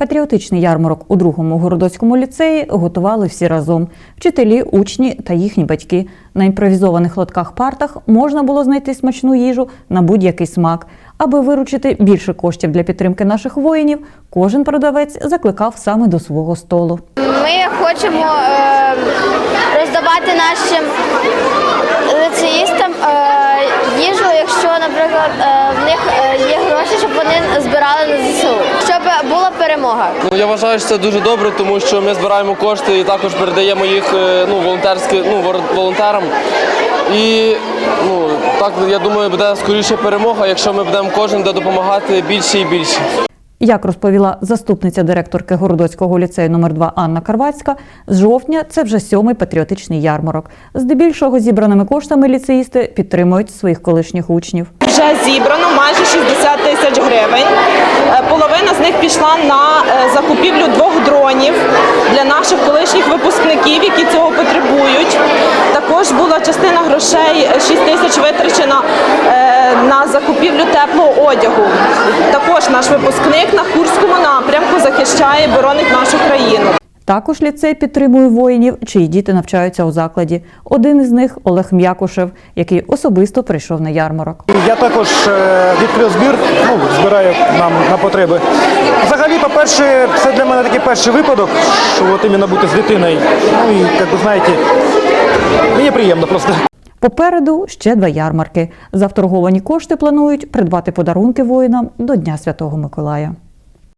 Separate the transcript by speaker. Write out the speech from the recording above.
Speaker 1: Патріотичний ярмарок у другому городоцькому ліцеї готували всі разом: вчителі, учні та їхні батьки. На імпровізованих лотках партах можна було знайти смачну їжу на будь-який смак. Аби виручити більше коштів для підтримки наших воїнів, кожен продавець закликав саме до свого столу.
Speaker 2: Ми хочемо е, роздавати нашим лицеїстам е, їжу, якщо, наприклад, е, в них е, є гроші, щоб вони збирали на ЗСУ, щоб була перемога.
Speaker 3: Ну я вважаю, що це дуже добре, тому що ми збираємо кошти і також передаємо їх е, ну, волонтерські ну, волонтерам. І ну так я думаю, буде скоріше перемога, якщо ми будемо кожен буде допомагати більше і більше.
Speaker 1: Як розповіла заступниця директорки Городоцького ліцею номер 2 Анна Карвацька, з жовтня це вже сьомий патріотичний ярмарок. Здебільшого зібраними коштами ліцеїсти підтримують своїх колишніх учнів.
Speaker 4: Вже зібрано майже 60 тисяч гривень. Пішла на е, закупівлю двох дронів для наших колишніх випускників, які цього потребують. Також була частина грошей, е, 6 тисяч витрачена е, на закупівлю теплого одягу. Також наш випускник на Курському напрямку захищає боронить.
Speaker 1: Також ліцей підтримує воїнів, чиї діти навчаються у закладі. Один із них Олег М'якушев, який особисто прийшов на ярмарок.
Speaker 5: Я також е, відкрив збір, ну, збираю нам на потреби. Взагалі, по-перше, це для мене такий перший випадок, що от іменно бути з дитиною. Ну і, як ви знаєте, мені приємно просто.
Speaker 1: Попереду ще два ярмарки. За вторговані кошти планують придбати подарунки воїнам до Дня Святого Миколая.